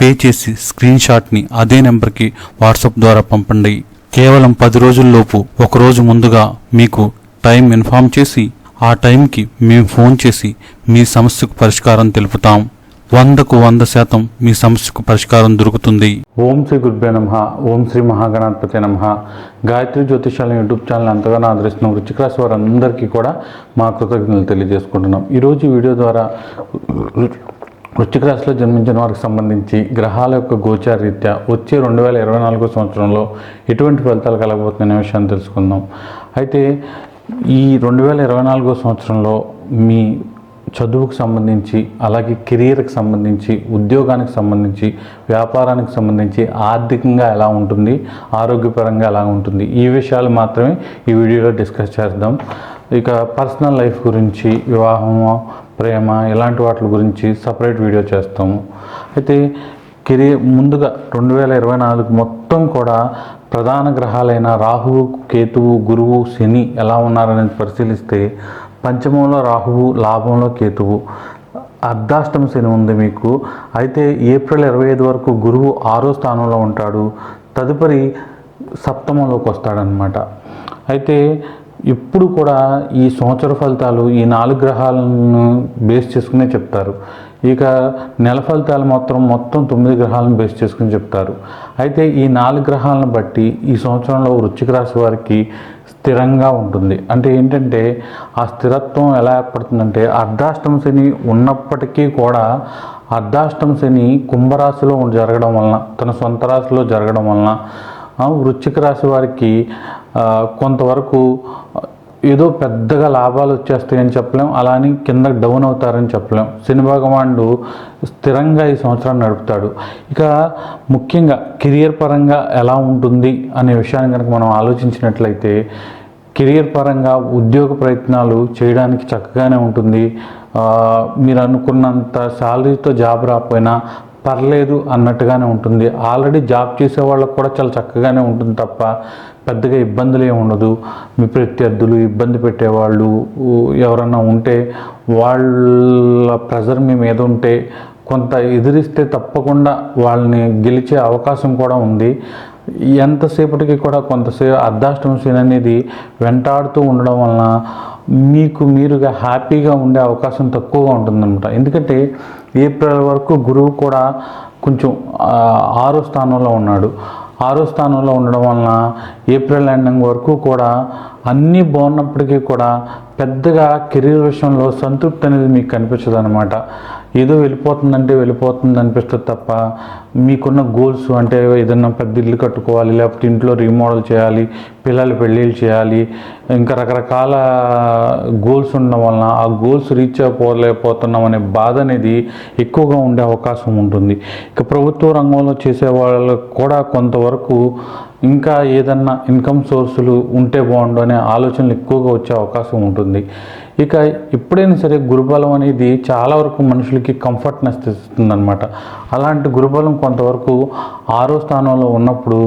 Pay చేసి screen షాట్ని అదే నెంబర్కి వాట్సాప్ ద్వారా పంపండి. కేవలం పది రోజుల్లోపు ఒక రోజు ముందుగా మీకు టైం ఇన్ఫామ్ చేసి ఆ టైంకి మేము ఫోన్ చేసి మీ సమస్యకు పరిష్కారం తెలుపుతాం. వందకు వంద శాతం మీ సమస్యకు పరిష్కారం దొరుకుతుంది. ఓం శ్రీ గురుభ్యో నమ. ఓం శ్రీ మహాగణాధిపతి నమ. గాయత్రి జ్యోతిషాలయం యూట్యూబ్ ఛానల్ అంతగానో ఆదరిస్తున్న వృచ్చిక రాశి వారందరికీ కూడా మా కృతజ్ఞతలు తెలియజేసుకుంటున్నాం. ఈరోజు వీడియో ద్వారా వృశ్చిక రాశిలో జన్మించిన వారికి సంబంధించి గ్రహాల యొక్క గోచారీత్యా వచ్చే రెండు వేల ఇరవై నాలుగో సంవత్సరంలో ఎటువంటి ఫలితాలు కలగబోతున్న విషయాన్ని తెలుసుకుందాం. అయితే ఈ రెండు వేల ఇరవై నాలుగో సంవత్సరంలో మీ చదువుకు సంబంధించి అలాగే కెరియర్కి సంబంధించి ఉద్యోగానికి సంబంధించి వ్యాపారానికి సంబంధించి ఆర్థికంగా ఎలా ఉంటుంది ఆరోగ్యపరంగా ఎలా ఉంటుంది ఈ విషయాలు మాత్రమే ఈ వీడియోలో డిస్కస్ చేద్దాం. ఇక పర్సనల్ లైఫ్ గురించి వివాహము ప్రేమ ఇలాంటి వాటి గురించి సపరేట్ వీడియో చేస్తాము అయితే కెరీర్ ముందుగా రెండు వేల ఇరవై నాలుగు మొత్తం కూడా ప్రధాన గ్రహాలైన రాహువు కేతువు గురువు శని ఎలా ఉన్నారనేది పరిశీలిస్తే పంచమంలో రాహువు లాభంలో కేతువు. అర్ధాష్టమ శని ఉంది మీకు. అయితే ఏప్రిల్ ఇరవై ఐదు వరకు గురువు ఆరో స్థానంలో ఉంటాడు. తదుపరి సప్తమంలోకి వస్తాడనమాట అయితే ఇప్పుడు కూడా ఈ సంవత్సర ఫలితాలు ఈ నాలుగు గ్రహాలను బేస్ చేసుకునే చెప్తారు. ఇక నెల ఫలితాలు మొత్తం మొత్తం తొమ్మిది గ్రహాలను బేస్ చేసుకుని చెప్తారు. అయితే ఈ నాలుగు గ్రహాలను బట్టి ఈ సంవత్సరంలో వృశ్చిక రాశి వారికి స్థిరంగా ఉంటుంది. అంటే ఏంటంటే ఆ స్థిరత్వం ఎలా ఏర్పడుతుందంటే అర్ధాష్టమ శని ఉన్నప్పటికీ కూడా అర్ధాష్టమ శని కుంభరాశిలో జరగడం వలన తన సొంత రాశిలో జరగడం వలన వృశ్చిక రాశి వారికి కొంతవరకు ఏదో పెద్దగా లాభాలు వచ్చేస్తాయని చెప్పలేం. అలానే కింద డౌన్ అవుతారని చెప్పలేం. శని భగవానుడు స్థిరంగా ఈ సంవత్సరాన్ని నడుపుతాడు. ఇక ముఖ్యంగా కెరియర్ పరంగా ఎలా ఉంటుంది అనే విషయాన్ని కనుక మనం ఆలోచించినట్లయితే కెరియర్ పరంగా ఉద్యోగ ప్రయత్నాలు చేయడానికి చక్కగానే ఉంటుంది. మీరు అనుకున్నంత శాలరీతో జాబ్ రాకపోయినా పర్లేదు అన్నట్టుగానే ఉంటుంది. ఆల్రెడీ జాబ్ చేసే వాళ్ళకు కూడా చాలా చక్కగానే ఉంటుంది తప్ప పెద్దగా ఇబ్బందులు ఏమి ఉండదు. మీ ప్రత్యర్థులు ఇబ్బంది పెట్టేవాళ్ళు ఎవరన్నా ఉంటే వాళ్ళ ప్రెజర్ మీ మీద ఉంటే కొంత ఎదిరిస్తే తప్పకుండా వాళ్ళని గెలిచే అవకాశం కూడా ఉంది. ఎంతసేపటికి కూడా కొంతసేపు అర్ధాష్టమ శని అనేది వెంటాడుతూ ఉండడం వలన మీకు మీరుగా హ్యాపీగా ఉండే అవకాశం తక్కువగా ఉంటుందన్నమాట. ఎందుకంటే ఏప్రిల్ వరకు గురువు కూడా కొంచెం ఆరో స్థానంలో ఉన్నాడు. ఆరో స్థానంలో ఉండడం వలన ఏప్రిల్ ఎండింగ్ వరకు కూడా అన్నీ బాగున్నప్పటికీ కూడా పెద్దగా కెరీర్ విషయంలో సంతృప్తి అనేది మీకు కనిపించదు అనమాట ఏదో వెళ్ళిపోతుందంటే వెళ్ళిపోతుంది అనిపిస్తుంది తప్ప మీకున్న గోల్స్ అంటే ఏదన్నా పెద్ద ఇల్లు కట్టుకోవాలి లేకపోతే ఇంట్లో రీమోడల్ చేయాలి పిల్లలు పెళ్ళిళ్ళు చేయాలి ఇంకా రకరకాల గోల్స్ ఉండడం వలన ఆ గోల్స్ రీచ్ అయిపోలేకపోతున్నాం అనే బాధ అనేది ఎక్కువగా ఉండే అవకాశం ఉంటుంది. ఇక ప్రభుత్వ రంగంలో చేసే వాళ్ళకు కూడా కొంతవరకు ఇంకా ఏదన్నా ఇన్కమ్ సోర్సులు ఉంటే బాగుండు అనే ఆలోచనలు ఎక్కువగా వచ్చే అవకాశం ఉంటుంది. ఇక ఎప్పుడైనా సరే గురుబలం అనేది చాలా వరకు మనుషులకి కంఫర్ట్నెస్ ఇస్తుందన్నమాట అలాంటి గురుబలం కొంతవరకు ఆరో స్థానంలో ఉన్నప్పుడు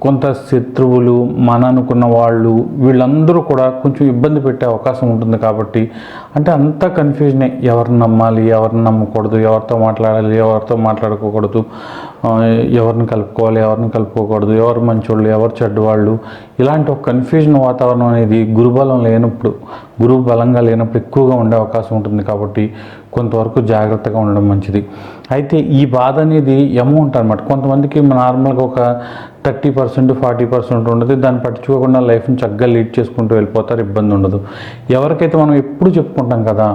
కొంత శత్రువులు మన అనుకున్న వాళ్ళు వీళ్ళందరూ కూడా కొంచెం ఇబ్బంది పెట్టే అవకాశం ఉంటుంది కాబట్టి అంటే అంతా కన్ఫ్యూజనే ఎవరిని నమ్మాలి ఎవరిని నమ్మకూడదు ఎవరితో మాట్లాడాలి ఎవరితో మాట్లాడుకోకూడదు. ఎవరిని కలుపుకోవాలి ఎవరిని కలుపుకోకూడదు ఎవరు మంచోళ్ళు ఎవరు చెడ్డవాళ్ళు. ఇలాంటి ఒక కన్ఫ్యూజన్ వాతావరణం అనేది గురుబలం లేనప్పుడు గురువు బలంగా లేనప్పుడు ఎక్కువగా ఉండే అవకాశం ఉంటుంది కాబట్టి కొంతవరకు జాగ్రత్తగా ఉండడం మంచిది. అయితే ఈ బాధ అనేది అమౌంట్ అనమాట కొంతమందికి నార్మల్గా ఒక థర్టీ పర్సెంట్ ఫార్టీ పర్సెంట్ ఉండదు. దాన్ని పట్టించుకోకుండా లైఫ్ని చక్కగా లీడ్ చేసుకుంటూ వెళ్ళిపోతారు ఇబ్బంది ఉండదు. ఎవరికైతే మనం ఎప్పుడు చెప్పుకుంటాం కదా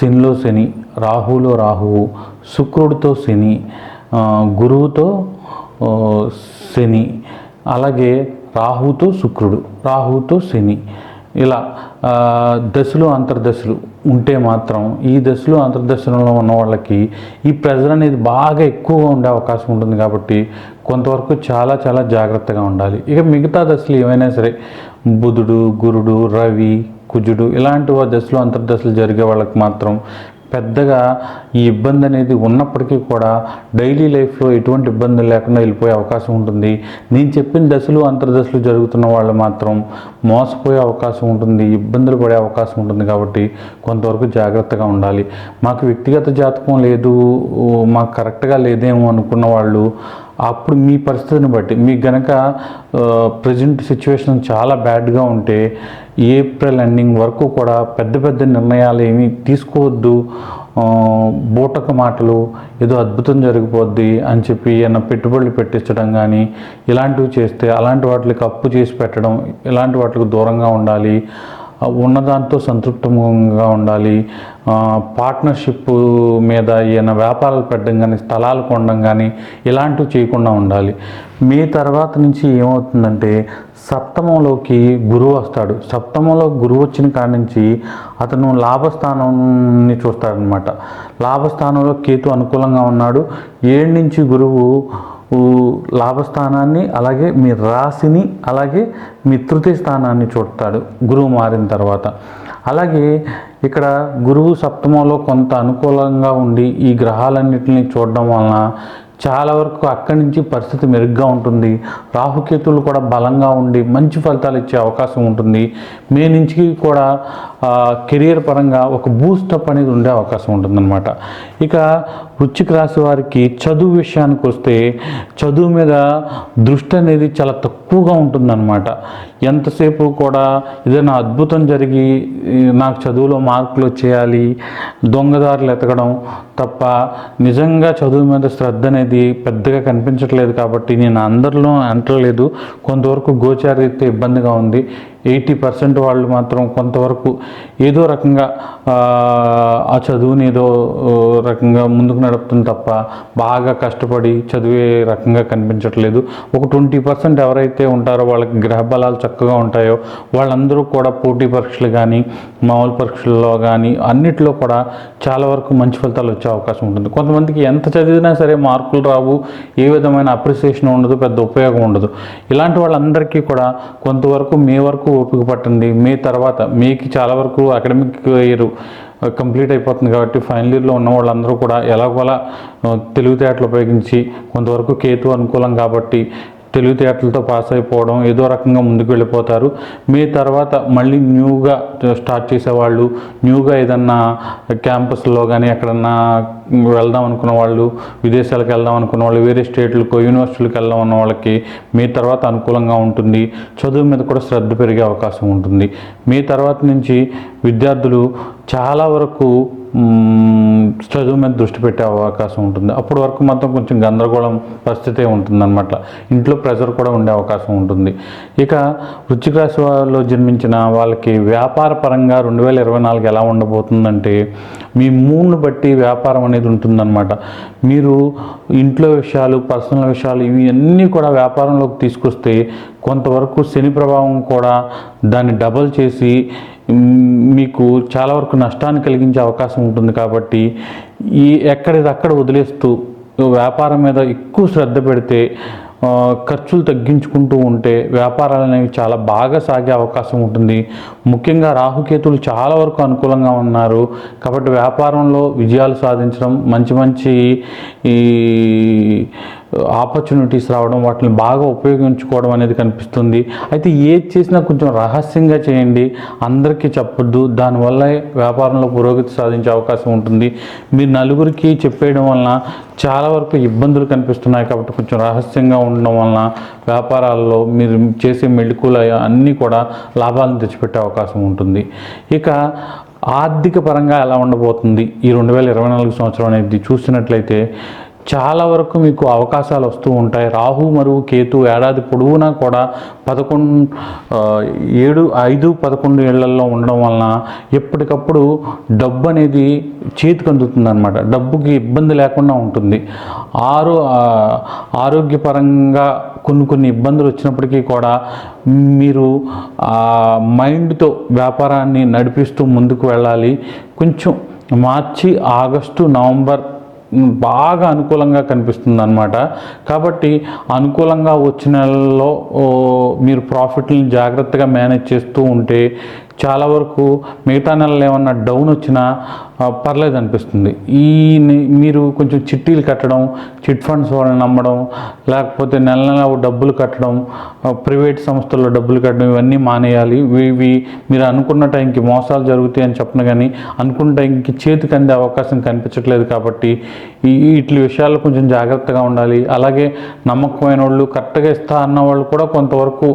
శనిలో శని రాహులో రాహువు శుక్రుడితో శని గురువుతో శని అలాగే రాహుతో శుక్రుడు రాహుతో శని. ఇలా దశలు అంతర్దశలు ఉంటే మాత్రం ఈ దశలు అంతర్దశలలో ఉన్న వాళ్ళకి ఈ ప్రెజర్ అనేది బాగా ఎక్కువగా ఉండే అవకాశం ఉంటుంది కాబట్టి కొంతవరకు చాలా చాలా జాగ్రత్తగా ఉండాలి. ఇక మిగతా దశలు ఏమైనా సరే బుధుడు గురుడు రవి కుజుడు ఇలాంటి దశలు అంతర్దశలు జరిగే వాళ్ళకి మాత్రం పెద్దగా ఈ ఇబ్బంది అనేది ఉన్నప్పటికీ కూడా డైలీ లైఫ్లో ఎటువంటి ఇబ్బందులు లేకుండా వెళ్ళిపోయే అవకాశం ఉంటుంది. నేను చెప్పిన దశలు అంతర్దశలు జరుగుతున్న వాళ్ళు మాత్రం మోసపోయే అవకాశం ఉంటుంది ఇబ్బందులు పడే అవకాశం ఉంటుంది కాబట్టి కొంతవరకు జాగ్రత్తగా ఉండాలి. మాకు వ్యక్తిగత జాతకం లేదు మాకు కరెక్ట్గా లేదేమో అనుకున్న వాళ్ళు అప్పుడు మీ పరిస్థితిని బట్టి మీకు గనక ప్రజెంట్ సిచ్యువేషన్ చాలా బ్యాడ్గా ఉంటే ఏప్రిల్ ఎండింగ్ వరకు కూడా పెద్ద పెద్ద నిర్ణయాలు ఏమీ తీసుకోవద్దు. బూటక మాటలు ఏదో అద్భుతం జరిగిపోద్ది అని చెప్పి ఏమైనా పెట్టుబడులు పెట్టించడం కానీ ఇలాంటివి చేస్తే అలాంటి వాటికి అప్పు చేసి పెట్టడం ఇలాంటి వాటికి దూరంగా ఉండాలి. ఉన్నదాంతో సంతృప్తంగా ఉండాలి. పార్ట్నర్షిప్ మీద ఏమైనా వ్యాపారాలు పెట్టడం కానీ స్థలాలు కొనడం కానీ ఇలాంటివి చేయకుండా ఉండాలి. మీ తర్వాత నుంచి ఏమవుతుందంటే సప్తమంలోకి గురువు వస్తాడు. సప్తమంలో గురువు వచ్చిన కాడి నుంచి అతను లాభస్థానాన్ని చూస్తాడనమాట లాభస్థానంలో కేతు అనుకూలంగా ఉన్నాడు. ఏడు నుంచి గురువు లాభస్థానాన్ని అలాగే మీ రాశిని అలాగే మీ తృతీయ స్థానాన్ని చూడతాడు గురువు మారిన తర్వాత. అలాగే ఇక్కడ గురువు సప్తమంలో కొంత అనుకూలంగా ఉండి ఈ గ్రహాలన్నింటినీ చూడడం వలన చాలా వరకు అక్కడి నుంచి పరిస్థితి మెరుగ్గా ఉంటుంది. రాహుకేతులు కూడా బలంగా ఉండి మంచి ఫలితాలు ఇచ్చే అవకాశం ఉంటుంది. మే నుంచి కూడా కెరియర్ పరంగా ఒక బూస్టప్ అనేది ఉండే అవకాశం ఉంటుందన్నమాట. ఇక వృచ్చిక రాశి వారికి చదువు విషయానికి వస్తే చదువు మీద దృష్టి అనేది చాలా తక్కువగా ఉంటుందన్నమాట. ఎంతసేపు కూడా ఏదైనా అద్భుతం జరిగి నాకు చదువులో మార్కులు వచ్చేయాలి దొంగదారులు ఎతకడం తప్ప నిజంగా చదువు మీద శ్రద్ధ అనేది పెద్దగా కనిపించట్లేదు కాబట్టి నేను అందరిలో అంటలేదు కొంతవరకు గోచారీత్య ఇబ్బందిగా ఉంది. ఎయిటీ పర్సెంట్ వాళ్ళు మాత్రం కొంతవరకు ఏదో రకంగా ఆ, చదువుని ఏదో రకంగా ముందుకు నడుపుతుంది తప్ప బాగా కష్టపడి చదివే రకంగా కనిపించట్లేదు. ఒక ట్వంటీ పర్సెంట్ ఎవరైతే ఉంటారో వాళ్ళకి గ్రహ బలాలు చక్కగా ఉంటాయో వాళ్ళందరూ కూడా పోటీ పరీక్షలు కానీ మామూలు పరీక్షల్లో కానీ అన్నిట్లో కూడా చాలా వరకు మంచి ఫలితాలు వచ్చే అవకాశం ఉంటుంది. కొంతమందికి ఎంత చదివినా సరే మార్కులు రావు ఏ విధమైన అప్రిసియేషన్ ఉండదు పెద్ద ఉపయోగం ఉండదు. ఇలాంటి వాళ్ళందరికీ కూడా కొంతవరకు మే వరకు ఓపిక పట్టండి. మే తర్వాత మీకు చాలా వరకు అకాడమిక్ ఇయర్ కంప్లీట్ అయిపోతుంది కాబట్టి ఫైనల్ ఇయర్లో ఉన్న వాళ్ళందరూ కూడా ఎలాగోలా ఆ, తెలివితేటలు ఉపయోగించి కొంతవరకు కేతు అనుకూలం కాబట్టి తెలివితేటలతో పాస్ అయిపోవడం ఏదో రకంగా ముందుకు వెళ్ళిపోతారు. మీ తర్వాత మళ్ళీ న్యూగా స్టార్ట్ చేసేవాళ్ళు న్యూగా ఏదన్నా క్యాంపస్లో కానీ ఎక్కడన్నా వెళ్దాం అనుకున్న వాళ్ళు విదేశాలకు వెళ్దాం అనుకున్న వాళ్ళు వేరే స్టేట్లకు యూనివర్సిటీలకు వెళ్దాం అన్న వాళ్ళకి మీ తర్వాత అనుకూలంగా ఉంటుంది. చదువు మీద కూడా శ్రద్ధ పెరిగే అవకాశం ఉంటుంది. మీ తర్వాత నుంచి విద్యార్థులు చాలా వరకు చదువు మీద దృష్టి పెట్టే అవకాశం ఉంటుంది. అప్పటి వరకు మాత్రం కొంచెం గందరగోళం పరిస్థితే ఉంటుందన్నమాట. ఇంట్లో ప్రెషర్ కూడా ఉండే అవకాశం ఉంటుంది. ఇక వృచ్చిక రాశి వారిలో జన్మించిన వాళ్ళకి వ్యాపార పరంగా రెండు వేల ఇరవై నాలుగు ఎలా ఉండబోతుందంటే మీ మూడ్ను బట్టి వ్యాపారం అనేది ఉంటుందన్నమాట. మీరు ఇంట్లో విషయాలు పర్సనల్ విషయాలు ఇవి అన్నీ కూడా వ్యాపారంలోకి తీసుకొస్తే కొంతవరకు శని ప్రభావం కూడా దాన్ని డబల్ చేసి మీకు చాలా వరకు నష్టాన్ని కలిగించే అవకాశం ఉంటుంది కాబట్టి ఈ ఎక్కడిది అక్కడ వదిలేస్తూ వ్యాపారం మీద ఎక్కువ శ్రద్ధ పెడితే ఖర్చులు తగ్గించుకుంటూ ఉంటే వ్యాపారాలు అనేవి చాలా బాగా సాగే అవకాశం ఉంటుంది. ముఖ్యంగా రాహుకేతులు చాలా వరకు అనుకూలంగా ఉన్నారు. కాబట్టి వ్యాపారంలో విజయాలు సాధించడం మంచి మంచి ఈ ఆపర్చునిటీస్ రావడం వాటిని బాగా ఉపయోగించుకోవడం అనేది కనిపిస్తుంది. అయితే ఏది చేసినా కొంచెం రహస్యంగా చేయండి. అందరికీ చెప్పొద్దు. దానివల్ల వ్యాపారంలో పురోగతి సాధించే అవకాశం ఉంటుంది. మీరు నలుగురికి చెప్పేయడం వలన చాలా వరకు ఇబ్బందులు కనిపిస్తున్నాయి కాబట్టి కొంచెం రహస్యంగా ఉండడం వలన వ్యాపారాల్లో మీరు చేసే మెళుకులు అన్నీ కూడా లాభాలను తెచ్చిపెట్టే అవకాశం ఉంటుంది. ఇక ఆర్థిక పరంగా ఎలా ఉండబోతుంది? ఈ రెండు వేల ఇరవై నాలుగు సంవత్సరం అనేది చూసినట్లయితే చాలా వరకు మీకు అవకాశాలు వస్తూ ఉంటాయి. రాహు మరియు కేతు ఏడాది పొడవునా కూడా పదకొండు ఏడు ఐదు పదకొండు ఏళ్ళలో ఉండడం వలన ఎప్పటికప్పుడు డబ్బు అనేది చేతికి అందుతుంది అనమాట డబ్బుకి ఇబ్బంది లేకుండా ఉంటుంది. ఆరో ఆరోగ్యపరంగా కొన్ని కొన్ని ఇబ్బందులు వచ్చినప్పటికీ కూడా మీరు ఆ మైండ్తో వ్యాపారాన్ని నడిపిస్తూ ముందుకు వెళ్ళాలి. కొంచెం మార్చి ఆగస్టు నవంబర్ బాగా అనుకూలంగా కనిపిస్తుంది అనమాట కాబట్టి అనుకూలంగా వచ్చిన నెలలో మీరు ప్రాఫిట్ని జాగ్రత్తగా మేనేజ్ చేస్తూ ఉంటే చాలా వరకు మిగతా నెలలు ఏమన్నా డౌన్ వచ్చినా పర్లేదు అనిపిస్తుంది. ఈ మీరు కొంచెం చిట్టీలు కట్టడం చిట్ ఫండ్స్ వాళ్ళని నమ్మడం లేకపోతే నెల నెల డబ్బులు కట్టడం ప్రైవేట్ సంస్థల్లో డబ్బులు కట్టడం ఇవన్నీ మానేయాలి. ఇవి మీరు అనుకున్న టైంకి మోసాలు జరుగుతాయి అని చెప్పిన కానీ అనుకున్న టైంకి చేతికి అందే అవకాశం కనిపించట్లేదు కాబట్టి ఈ ఇట్ల విషయాల్లో కొంచెం జాగ్రత్తగా ఉండాలి. అలాగే నమ్మకమైన వాళ్ళు కరెక్ట్గా ఇస్తా అన్న వాళ్ళు కూడా కొంతవరకు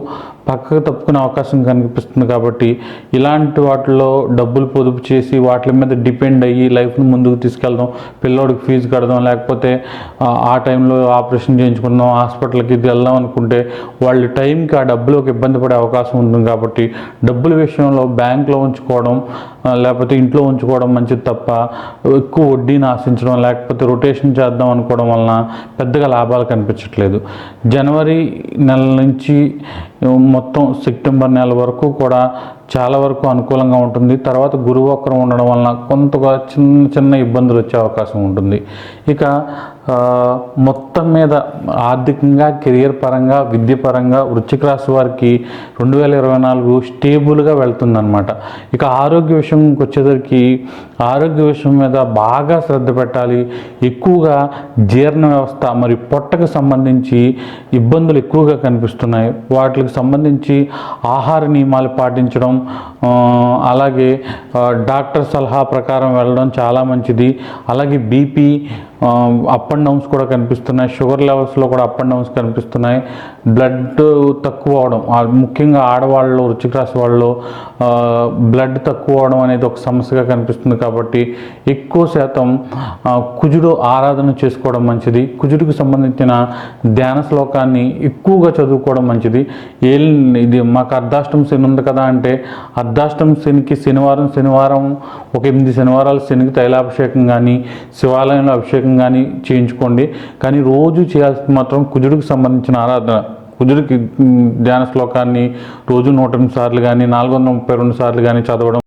పక్కకు తప్పుకునే అవకాశం కనిపిస్తుంది కాబట్టి ఇలాంటి వాటిలో డబ్బులు పొదుపు చేసి వాటి మీద డిపెండ్ అయ్యి లైఫ్ను ముందుకు తీసుకెళ్దాం పిల్లోడికి ఫీజు కడదాం లేకపోతే ఆ, టైంలో ఆపరేషన్ చేయించుకుందాం హాస్పిటల్కి ఇది వెళ్దాం అనుకుంటే వాళ్ళ టైంకి ఆ డబ్బులకు ఇబ్బంది పడే అవకాశం ఉంటుంది కాబట్టి డబ్బుల విషయంలో బ్యాంక్లో ఉంచుకోవడం లేకపోతే ఇంట్లో ఉంచుకోవడం మంచిది తప్ప ఎక్కువ వడ్డీని ఆశించడం లేకపోతే రొటేషన్ చేద్దాం అనుకోవడం వలన పెద్దగా లాభాలు కనిపించట్లేదు. జనవరి నెల నుంచి మొత్తం సెప్టెంబర్ నెల వరకు కూడా చాలా వరకు అనుకూలంగా ఉంటుంది. తర్వాత గురువక్రం ఉండడం వలన కొంతగా చిన్న చిన్న ఇబ్బందులు వచ్చే అవకాశం ఉంటుంది. ఇక మొత్తం మీద ఆర్థికంగా కెరియర్ పరంగా విద్య పరంగా వృశ్చిక రాశి వారికి రెండు వేల ఇరవై నాలుగు స్టేబుల్గా వెళ్తుందనమాట ఇక ఆరోగ్య విషయంకి వచ్చేసరికి ఆరోగ్య విషయం మీద బాగా శ్రద్ధ పెట్టాలి. ఎక్కువగా జీర్ణ వ్యవస్థ మరి పొట్టకు సంబంధించి ఇబ్బందులు ఎక్కువగా కనిపిస్తున్నాయి. వాటికి సంబంధించి ఆహార నియమాలు పాటించడం అలాగే డాక్టర్ సలహా ప్రకారం వెళ్ళడం చాలా మంచిది. అలాగే బీపీ అప్ అండ్ డౌన్స్ కూడా కనిపిస్తున్నాయి. షుగర్ లెవెల్స్లో కూడా అప్ అండ్ డౌన్స్ కనిపిస్తున్నాయి. బ్లడ్ తక్కువ అవడం ముఖ్యంగా ఆడవాళ్ళు వృచ్చిక రాశి వాళ్ళు బ్లడ్ తక్కువ అవడం అనేది ఒక సమస్యగా కనిపిస్తుంది కాబట్టి ఎక్కువ శాతం కుజుడు ఆరాధన చేసుకోవడం మంచిది. కుజుడికి సంబంధించిన ధ్యాన శ్లోకాన్ని ఎక్కువగా చదువుకోవడం మంచిది. ఏ ఇది మాకు అర్ధాష్టం శని ఉంది కదా అంటే అర్ధాష్టం శనికి శనివారం శనివారం ఒక ఎనిమిది శనివారాలు శనికి తైలాభిషేకం కానీ శివాలయంలో అభిషేకం కానీ చేయించుకోండి. కానీ రోజు చేయాల్సింది మాత్రం కుజుడికి సంబంధించిన ఆరాధన. కుజుడికి ధ్యాన శ్లోకాన్ని రోజు నూట ఎనిమిది సార్లు కానీ నాలుగు వందల ముప్పై రెండు సార్లు కానీ చదవడం